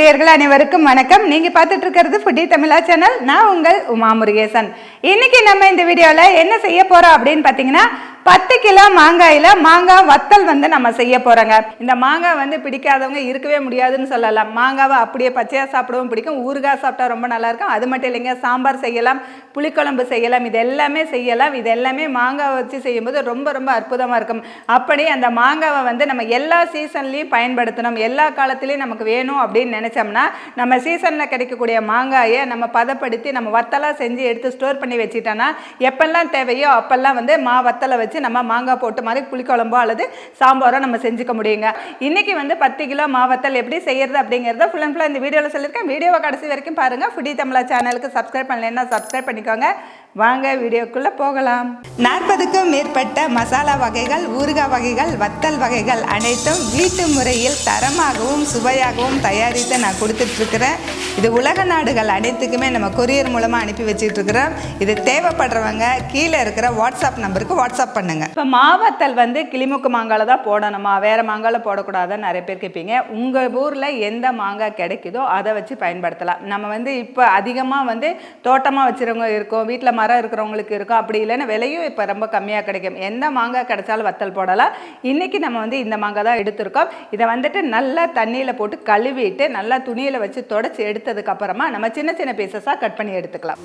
பிரியர்கள் அனைவருக்கும் வணக்கம். நீங்கள் பார்த்துட்டு இருக்கிறது ஃபுட்டி தமிழா சேனல் நான் உங்கள் உமா முருகேசன் இன்னைக்கு நம்ம இந்த வீடியோவில் என்ன செய்ய போகிறோம் அப்படின்னு பார்த்தீங்கன்னா பத்து கிலோ மாங்காயில் மாங்காய் வத்தல் வந்து நம்ம செய்ய போகிறோங்க இந்த மாங்காய் வந்து பிடிக்காதவங்க இருக்கவே முடியாதுன்னு சொல்லலாம். மாங்காவை அப்படியே பச்சையாக சாப்பிடவும் பிடிக்கும். ஊறுகாய் சாப்பிட்டா ரொம்ப நல்லாயிருக்கும் அது மட்டும் இல்லைங்க சாம்பார் செய்யலாம் புளிக்குழம்பு செய்யலாம் இது எல்லாமே செய்யலாம். இது எல்லாமே மாங்காய் வச்சு செய்யும்போது ரொம்ப ரொம்ப அற்புதமாக இருக்கும். அப்படி அந்த மாங்காவை வந்து நம்ம எல்லா சீசன்லேயும் பயன்படுத்தணும். எல்லா காலத்துலேயும் நமக்கு வேணும் அப்படின்னு நினச்சோம்னா நம்ம சீசனில் கிடைக்கக்கூடிய மாங்காயை நம்ம பதப்படுத்தி நம்ம வத்தலாக செஞ்சு எடுத்து ஸ்டோர் பண்ணி வச்சுட்டோன்னா எப்பெல்லாம் தேவையோ அப்பெல்லாம் வந்து மா வத்தலை வச்சு நம்ம மாங்காய் போட்டு மாதிரி புளிக்குழம்போ அல்லது சாம்பாரோ நம்ம செஞ்சுக்க முடியுங்க. இன்னைக்கு வந்து பத்து கிலோ மாவத்தல் எப்படி செய்யறது அப்படிங்கிறத ஃபுல் அண்ட் ஃபுல்லாக இந்த வீடியோவில் சொல்லியிருக்கேன். வீடியோவை கடைசி வரைக்கும் பாருங்கள் ஃபுடி தமிழா சேனலுக்கு சப்ஸ்கிரைப் பண்ணலன்னா சப்ஸ்கிரைப் பண்ணிக்கோங்க. வாங்க வீடியோக்குள்ளே போகலாம். நாற்பதுக்கும் மேற்பட்ட மசாலா வகைகள் ஊறுகாய் வகைகள் வத்தல் வகைகள் அனைத்தும் வீட்டு முறையில் தரமாகவும் சுவையாகவும் தயாரித்து நான் கொடுத்துட்ருக்குறேன். இது உலக நாடுகள் அனைத்துக்குமே நம்ம கொரியர் மூலமாக அனுப்பி வச்சிட்ருக்குறோம். இது தேவைப்படுறவங்க கீழே இருக்கிற வாட்ஸ்அப் நம்பருக்கு வாட்ஸ்அப் பண்ணுங்க. இப்போ மாவத்தல் வந்து கிளிமுக்கு மாங்கால தான் போடணுமா? வேறு மாங்கால போடக்கூடாதுன்னு நிறைய பேர் கேட்பீங்க உங்கள் ஊரில் எந்த மாங்காய் கிடைக்குதோ அதை வச்சு பயன்படுத்தலாம். நம்ம வந்து இப்போ அதிகமாக வந்து தோட்டமாக வச்சுருவங்க இருக்கோம் வீட்டில் மரம் இருக்கிறவங்களுக்கு இருக்கும் அப்படி இல்லைன்னா விலையும் இப்போ ரொம்ப கம்மியாக கிடைக்கும். எந்த மாங்காய் கிடைச்சாலும் வத்தல் போடலாம். இன்றைக்கி நம்ம வந்து இந்த மாங்காய் தான் எடுத்திருக்கோம். இதை வந்துட்டு நல்லா தண்ணியில் போட்டு கழுவிட்டு நல்லா துணியில் வச்சு தொடச்சி எடுத்ததுக்கப்புறமா நம்ம சின்ன சின்ன பீசஸாக கட் பண்ணி எடுத்துக்கலாம்.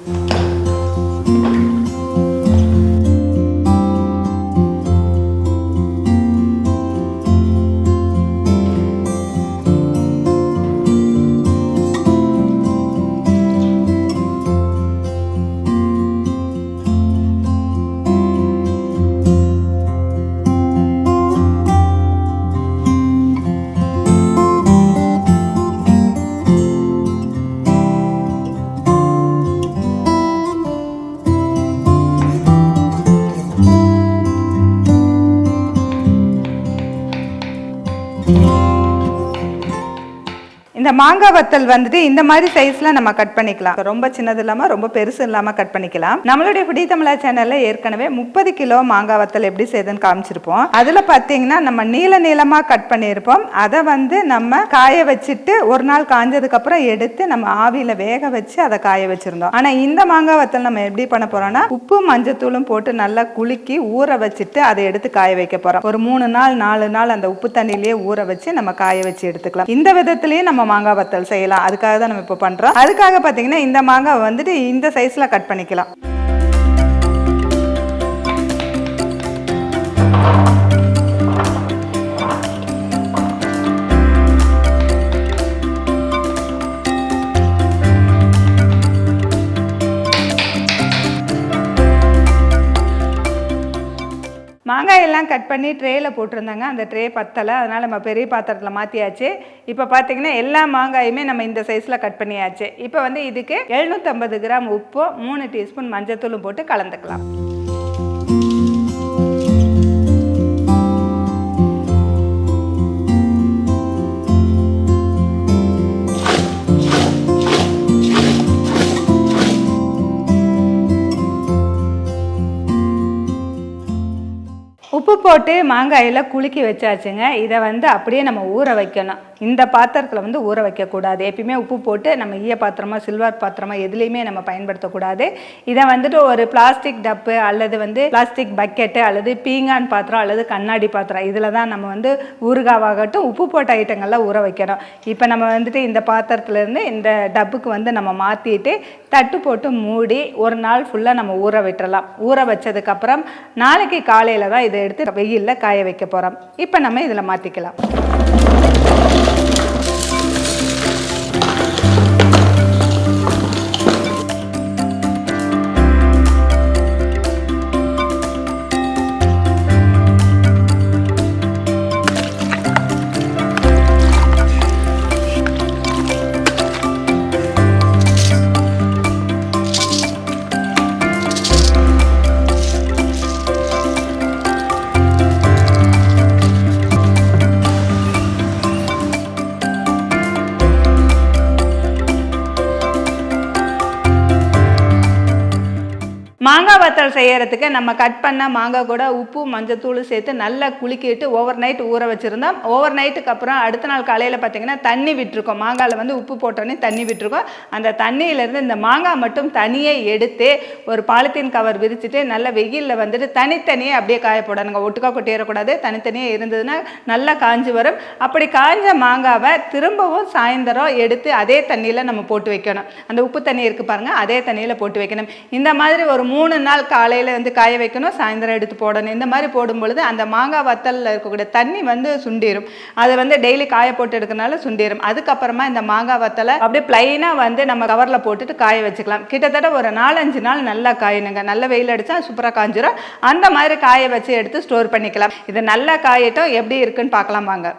மாங்காய் வத்தல் வந்துட்டு இந்த மாதிரி சைஸ்ல நம்ம கட் பண்ணிக்கலாம். ரொம்ப சின்னது இல்லாம ரொம்ப பெருசு இல்லாம கட் பண்ணிக்கலாம். நம்மளுடைய புடி தமிழா சேனல்ல ஏற்கனவே முப்பது கிலோ மாங்காய் வத்தல் எப்படி செய்யுதுன்னு காமிச்சிருப்போம். அதுல பாத்தீங்கன்னா நம்ம நீள நீளமா கட் பண்ணியிருப்போம். அதை வந்து நம்ம காய வச்சுட்டு ஒரு நாள் காஞ்சதுக்கு அப்புறம் எடுத்து நம்ம ஆவியில வேக வச்சு அதை காய வச்சிருந்தோம். ஆனா இந்த மாங்காய் வத்தல் நம்ம எப்படி பண்ண போறோம்னா உப்பு மஞ்சத்தூளும் போட்டு நல்லா குலுக்கி ஊற வச்சுட்டு அதை எடுத்து காய வைக்க போறோம். ஒரு மூணு நாள் நாலு நாள் அந்த உப்பு தண்ணியிலேயே ஊற வச்சு நம்ம காய வச்சு எடுத்துக்கலாம். இந்த விதத்திலேயே நம்ம மாங்காய் வத்தல் செய்யலாம். அதுக்காக தான் நம்ம இப்போ பண்றோம். அதுக்காக பார்த்தீங்கன்னா இந்த மாங்காய் வந்துட்டு இந்த சைஸ்ல கட் பண்ணிக்கலாம். எல்லாம் கட் பண்ணி ட்ரேயில் போட்டிருந்தாங்க. அந்த ட்ரே பத்தலை. அதனால் நம்ம பெரிய பாத்திரத்தில் மாற்றியாச்சு இப்போ பார்த்தீங்கன்னா எல்லா மாங்காயுமே நம்ம இந்த சைஸில் கட் பண்ணியாச்சு. இப்போ வந்து இதுக்கு எழுநூற்றம்பது கிராம் உப்பும் மூணு டீஸ்பூன் மஞ்சத்தூளும் போட்டு கலந்துக்கலாம். போட்டு மாங்காயில் குலுக்கி வச்சாச்சுங்க. இதை வந்து அப்படியே நம்ம ஊற வைக்கணும். இந்த பாத்திரத்தில் வந்து ஊற வைக்கக்கூடாது. எப்பயுமே உப்பு போட்டு நம்ம ஈய பாத்திரமா சில்வர் பாத்திரமா எதுலேயுமே நம்ம பயன்படுத்தக்கூடாது. இதை வந்துட்டு ஒரு பிளாஸ்டிக் டப்பு அல்லது வந்து பிளாஸ்டிக் பக்கெட்டு அல்லது பீங்கான் பாத்திரம் அல்லது கண்ணாடி பாத்திரம். இதில் தான் நம்ம வந்து ஊறுகாவாகட்டும் உப்பு போட்ட ஐட்டங்கள்லாம் ஊற வைக்கணும். இப்போ நம்ம வந்துட்டு இந்த பாத்திரத்துலேருந்து இந்த டப்புக்கு வந்து நம்ம மாற்றிட்டு தட்டு போட்டு மூடி ஒரு நாள் ஃபுல்லாக நம்ம ஊற விட்டுறலாம். ஊற வச்சதுக்கப்புறம் நாளைக்கு காலையில் தான் இதை எடுத்து வெயிலில் காய வைக்க போகிறோம் இப்போ நம்ம இதில் மாற்றிக்கலாம் மாங்காய் வத்தல் செய்கிறதுக்கு நம்ம கட் பண்ண மாங்காய் கூட உப்பு மஞ்சத்தூள் சேர்த்து நல்லா குலுக்கிட்டு ஓவர் நைட் ஊற வச்சுருந்தோம். ஓவர் நைட்டுக்கு அப்புறம் அடுத்த நாள் காலையில் பார்த்தீங்கன்னா தண்ணி விட்டுருக்கோம். மாங்காயில் வந்து உப்பு போட்டோன்னே தண்ணி விட்டுருக்கோம். அந்த தண்ணியிலேருந்து இந்த மாங்காய் மட்டும் தனியே எடுத்து ஒரு பாலித்தீன் கவர் விரிச்சிட்டு நல்ல வெயிலில் வந்துட்டு தனித்தனியே அப்படியே காய போடணுங்க. ஒட்டுக்கா கொட்டிடக்கூடாது. தனித்தனியாக இருந்ததுன்னா நல்லா காஞ்சி வரும். அப்படி காஞ்ச மாங்காவை திரும்பவும் சாயந்தரம் எடுத்து அதே தண்ணியில் நம்ம போட்டு வைக்கணும். அந்த உப்பு தண்ணி இருக்குது பாருங்கள் அதே தண்ணியில் போட்டு வைக்கணும். இந்த மாதிரி ஒரு மூணு நாள் காலையில் வந்து காய வைக்கணும் சாயந்தரம் எடுத்து போடணும். இந்த மாதிரி போடும் பொழுது அந்த மாங்காய் வத்தலில் இருக்கக்கூடிய தண்ணி வந்து சுண்டிரும். அதை வந்து டெய்லி காய போட்டு எடுக்கிறனால சுண்டிரும். அதுக்கப்புறமா இந்த மாங்காய் வத்தலை அப்படியே பிளைனாக வந்து நம்ம கவரில் போட்டுட்டு காய வச்சுக்கலாம். கிட்டத்தட்ட ஒரு நாலஞ்சு நாள் நல்லா காயணுங்க. நல்ல வெயில் அடித்தா சூப்பராக காஞ்சிரும். அந்த மாதிரி காய வச்சு எடுத்து ஸ்டோர் பண்ணிக்கலாம். இது நல்லா காயட்டும். எப்படி இருக்குன்னு பார்க்கலாம் வாங்க.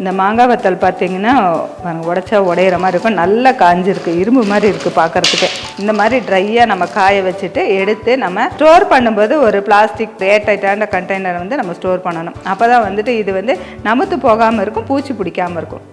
இந்த மாங்காய் வத்தல் பார்த்தீங்கன்னா உடச்சா உடையிற மாதிரி இருக்கும். நல்லா காஞ்சிருக்கு. இரும்பு மாதிரி இருக்குது பார்க்கறதுக்கு. இந்த மாதிரி ட்ரையாக நம்ம காய வச்சுட்டு எடுத்து நம்ம ஸ்டோர் பண்ணும்போது ஒரு பிளாஸ்டிக் ஏர்டைட்டான கண்டெய்னர் வந்து நம்ம ஸ்டோர் பண்ணணும். அப்போ தான் வந்துட்டு இது வந்து நமுத்து போகாமல் இருக்கும் பூச்சி பிடிக்காமல் இருக்கும்.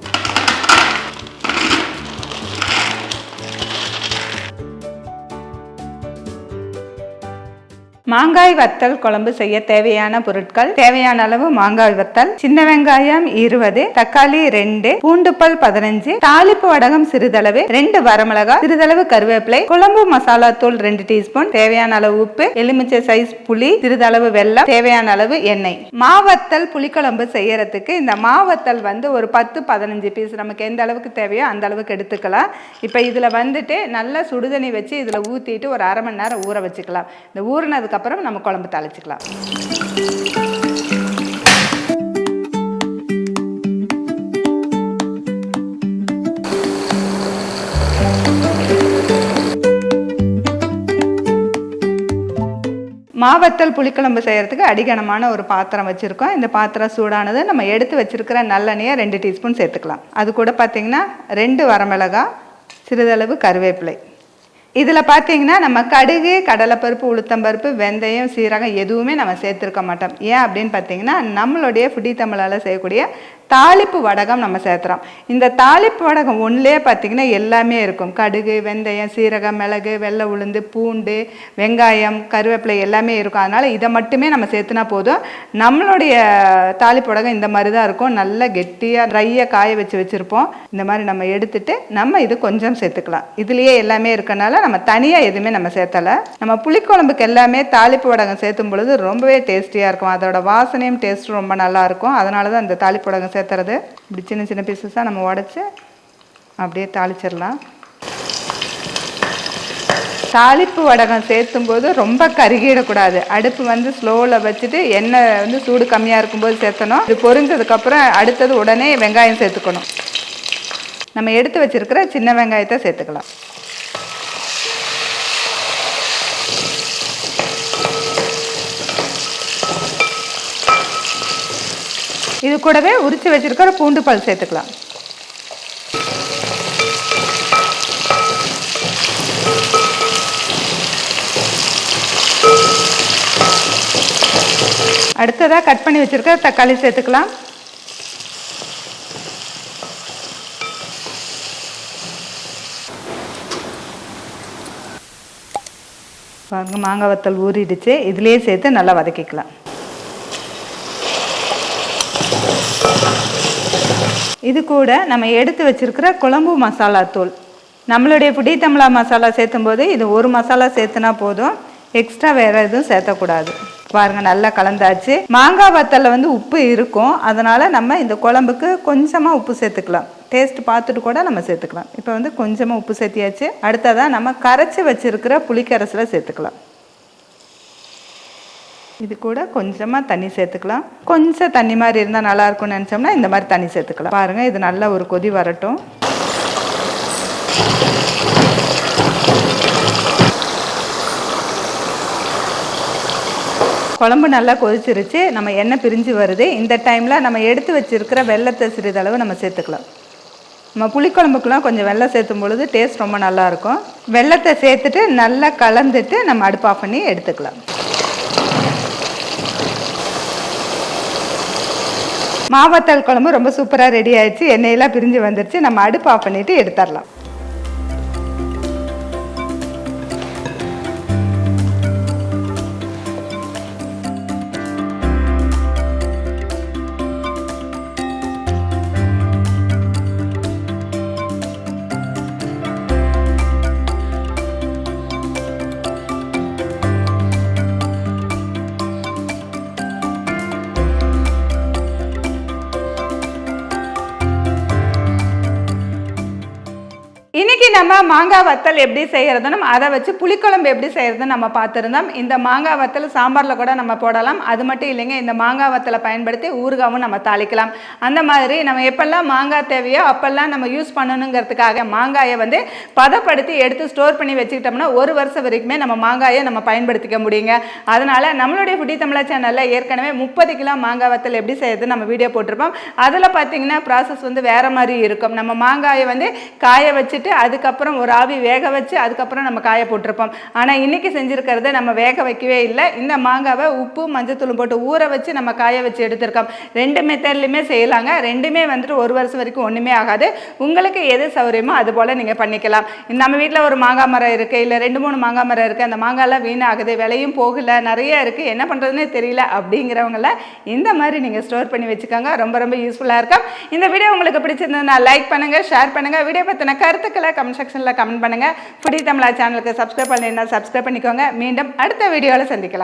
மாங்காய் வத்தல் குழம்பு செய்ய தேவையான பொருட்கள் தேவையான அளவு மாங்காய் வத்தல் சின்ன வெங்காயம் இருபது தக்காளி ரெண்டு பூண்டுப்பல் பதினஞ்சு தாளிப்பு வடகம் சிறிதளவு ரெண்டு வரமிளகா சிறிதளவு கருவேப்பிலை குழம்பு மசாலா தூள் ரெண்டு டீஸ்பூன் தேவையான அளவு உப்பு எலுமிச்சை சைஸ் புளி சிறிதளவு வெல்லம் தேவையான அளவு எண்ணெய். மாவத்தல் புளிக்குழம்பு செய்யறதுக்கு இந்த மாவத்தல் வந்து ஒரு பத்து பதினஞ்சு பீஸ் நமக்கு எந்த அளவுக்கு தேவையோ அந்த அளவுக்கு எடுத்துக்கலாம். இப்போ இதில் வந்துட்டு நல்லா சுடுதண்ணி வச்சு இதில் ஊற்றிட்டு ஒரு அரை மணி நேரம் ஊற வச்சுக்கலாம். இந்த அப்புறம் நம்ம குழம்பு தாளிச்சுக்கலாம். மாவத்தல் புளிக்குழம்பு செய்கிறதுக்கு அடிகனமான ஒரு பாத்திரம் வச்சுருக்கோம். இந்த பாத்திரம் சூடானது நம்ம எடுத்து வச்சுருக்கிற நல்லெண்ணெயை ரெண்டு டீஸ்பூன் சேர்த்துக்கலாம். அது கூட பார்த்திங்கன்னா ரெண்டு வரமிளகாய் சிறிதளவு கருவேப்பிலை. இதில் பார்த்தீங்கன்னா நம்ம கடுகு கடலைப்பருப்பு உளுத்தம்பருப்பு வெந்தயம் சீரகம் எதுவுமே நம்ம சேர்த்துருக்க மாட்டோம். ஏன் அப்படின்னு பார்த்தீங்கன்னா நம்மளுடைய ஃபுடி தமிழால் செய்யக்கூடிய தாளிப்பு வடகம் நம்ம சேர்த்துறோம். இந்த தாளிப்பு வடகம் ஒன்றுலே பார்த்தீங்கன்னா எல்லாமே இருக்கும். கடுகு வெந்தயம் சீரகம் மிளகு வெள்ளை உளுந்து பூண்டு வெங்காயம் கருவேப்பிலை எல்லாமே இருக்கும். அதனால் இதை மட்டுமே நம்ம சேர்த்துனா போதும். நம்மளுடைய தாளிப்பு வடகம் இந்த மாதிரி தான் இருக்கும். நல்லா கெட்டியாக ட்ரையாக காய வச்சு வச்சுருப்போம். இந்த மாதிரி நம்ம எடுத்துட்டு நம்ம இது கொஞ்சம் சேர்த்துக்கலாம். இதுலேயே எல்லாமே இருக்கனால நம்ம தனியாக எதுவுமே நம்ம சேர்த்தலை. நம்ம புளிக்குழம்புக்கு எல்லாமே தாளிப்பு வடகம் சேர்த்தும் பொழுது ரொம்பவே டேஸ்டியாக இருக்கும். அதோட வாசனையும் டேஸ்ட்டும் ரொம்ப நல்லாயிருக்கும் அதனால தான் இந்த தாளிப்பு வடகம் சேர்த்துறது இப்படி சின்ன சின்ன பீசஸாக நம்ம உடச்சி அப்படியே தாளிச்சிடலாம். தாளிப்பு வடகம் சேர்த்தும் போது ரொம்ப கருகிடக்கூடாது. அடுப்பு வந்து ஸ்லோவில் வச்சுட்டு எண்ணெய் வந்து சூடு கம்மியாக இருக்கும்போது சேர்த்தணும். இது பொரிஞ்சதுக்கப்புறம் அடுத்தது உடனே வெங்காயம் சேர்த்துக்கணும். நம்ம எடுத்து வச்சிருக்கிற சின்ன வெங்காயத்தை சேர்த்துக்கலாம். இது கூடவே உரித்து வச்சுருக்கிற பூண்டு பல் சேர்த்துக்கலாம். அடுத்ததாக கட் பண்ணி வச்சுருக்க தக்காளி சேர்த்துக்கலாம். பாருங்க மாங்காய் வத்தல் ஊறிடுச்சு. இதுலேயே சேர்த்து நல்லா வதக்கிக்கலாம். இது கூட நம்ம எடுத்து வச்சிருக்கிற குழம்பு மசாலா தூள். நம்மளுடைய புடி தமிழா மசாலா சேர்த்தும் போது இது ஒரு மசாலா சேர்த்துனா போதும். எக்ஸ்ட்ரா வேற எதுவும் சேர்த்தக்கூடாது. பாருங்க நல்லா கலந்தாச்சு. மாங்காய் வத்தலில் வந்து உப்பு இருக்கும். அதனால் நம்ம இந்த குழம்புக்கு கொஞ்சமாக உப்பு சேர்த்துக்கலாம். டேஸ்ட் பார்த்துட்டு கூட நம்ம சேர்த்துக்கலாம். இப்போ வந்து கொஞ்சமாக உப்பு சேர்த்தியாச்சு. அடுத்ததாக நம்ம கரைச்சி வச்சிருக்கிற புளிக்கரசில் சேர்த்துக்கலாம். இது கூட கொஞ்சமாக தண்ணி சேர்த்துக்கலாம். கொஞ்சம் தண்ணி மாதிரி இருந்தால் நல்லா இருக்கும்னு நினச்சோம்னா இந்த மாதிரி தண்ணி சேர்த்துக்கலாம். பாருங்கள் இது நல்லா ஒரு கொதி வரட்டும். குழம்பு நல்லா கொதிச்சிருச்சு. நம்ம எண்ணெய் பிரிஞ்சு வருது. இந்த டைமில் நம்ம எடுத்து வச்சிருக்கிற வெள்ளத்தை சிறிதளவு நம்ம சேர்த்துக்கலாம். நம்ம புளிக்குழம்புக்கெலாம் கொஞ்சம் வெள்ளம் சேர்த்தும் பொழுது டேஸ்ட் ரொம்ப நல்லாயிருக்கும் வெள்ளத்தை சேர்த்துட்டு நல்லா கலந்துட்டு நம்ம அடுப்பு ஆஃப் பண்ணி எடுத்துக்கலாம். மாவத்தல் குழம்பு ரொம்ப சூப்பராக ரெடி ஆயிடுச்சு. எண்ணெயெல்லாம் பிரிஞ்சு வந்துருச்சு. நம்ம அடுப்பு ஆஃப் பண்ணிவிட்டு எடுத்துடலாம். நம்ம மாங்காய் வத்தல் எப்படி செய்யறதுன்னு அதை வச்சு புளிக்குழம்பு எப்படி செய்கிறதுன்னு நம்ம பார்த்துருந்தோம். இந்த மாங்காய் வத்தல் சாம்பாரில் கூட நம்ம போடலாம். அது மட்டும் இல்லைங்க இந்த மாங்காய் வத்தலை பயன்படுத்தி ஊறுகாவும் நம்ம தாளிக்கலாம். அந்த மாதிரி நம்ம எப்பெல்லாம் மாங்காய் தேவையோ அப்பெல்லாம் நம்ம யூஸ் பண்ணணுங்கிறதுக்காக மாங்காயை வந்து பதப்படுத்தி எடுத்து ஸ்டோர் பண்ணி வச்சுக்கிட்டோம்னா ஒரு வருஷம் வரைக்குமே நம்ம மாங்காயை நம்ம பயன்படுத்திக்க முடியுங்க. அதனால் நம்மளுடைய ஃபுட்டி தமிழா சேனலில் ஏற்கனவே முப்பது கிலோ மாங்காய் வத்தல் எப்படி செய்யறது நம்ம வீடியோ போட்டிருப்போம். அதில் பார்த்தீங்கன்னா ப்ராசஸ் வந்து வேறு மாதிரி இருக்கும். நம்ம மாங்காயை வந்து காய வச்சுட்டு அதுக்கப்புறம் ஒரு ஆவி வேக வச்சு அதுக்கப்புறம் நம்ம காய போட்டிருப்போம். ஆனால் இன்னைக்கு செஞ்சுருக்கிறத நம்ம வேக வைக்கவே இல்லை. இந்த மாங்காவை உப்பு மஞ்சத்தூளும் போட்டு ஊற வச்சு நம்ம காய வச்சு எடுத்திருக்கோம். ரெண்டு மெத்தட்லையுமே செய்யலாங்க. ரெண்டுமே வந்துட்டு ஒரு வருஷம் வரைக்கும் ஒன்றுமே ஆகாது. உங்களுக்கு எது சௌகரியமோ அது போல் நீங்கள் பண்ணிக்கலாம். நம்ம வீட்டில் ஒரு மாங்காய் மரம் இருக்குது இல்லை ரெண்டு மூணு மாங்காய் மரம் இருக்குது அந்த மாங்காய்லாம் வீணாகுது விலையும் போகல நிறைய இருக்குது என்ன பண்ணுறதுனே தெரியல அப்படிங்கிறவங்கள இந்த மாதிரி நீங்கள் ஸ்டோர் பண்ணி வச்சுக்கோங்க. ரொம்ப ரொம்ப யூஸ்ஃபுல்லாக இருக்கும். இந்த வீடியோ உங்களுக்கு பிடிச்சிருந்ததுன்னா லைக் பண்ணுங்கள் ஷேர் பண்ணுங்கள் வீடியோ பற்றின கருத்துக்களை கமெண்ட் செக்ஷனில் கமெண்ட் பண்ணுங்கள் ஃபுடி தமிழா சேனலுக்கு சப்ஸ்கிரைப் பண்ணியிருந்தா சப்ஸ்கிரைப் பண்ணிக்கோங்க. மீண்டும் அடுத்த வீடியோவில் சந்திக்கலாம்.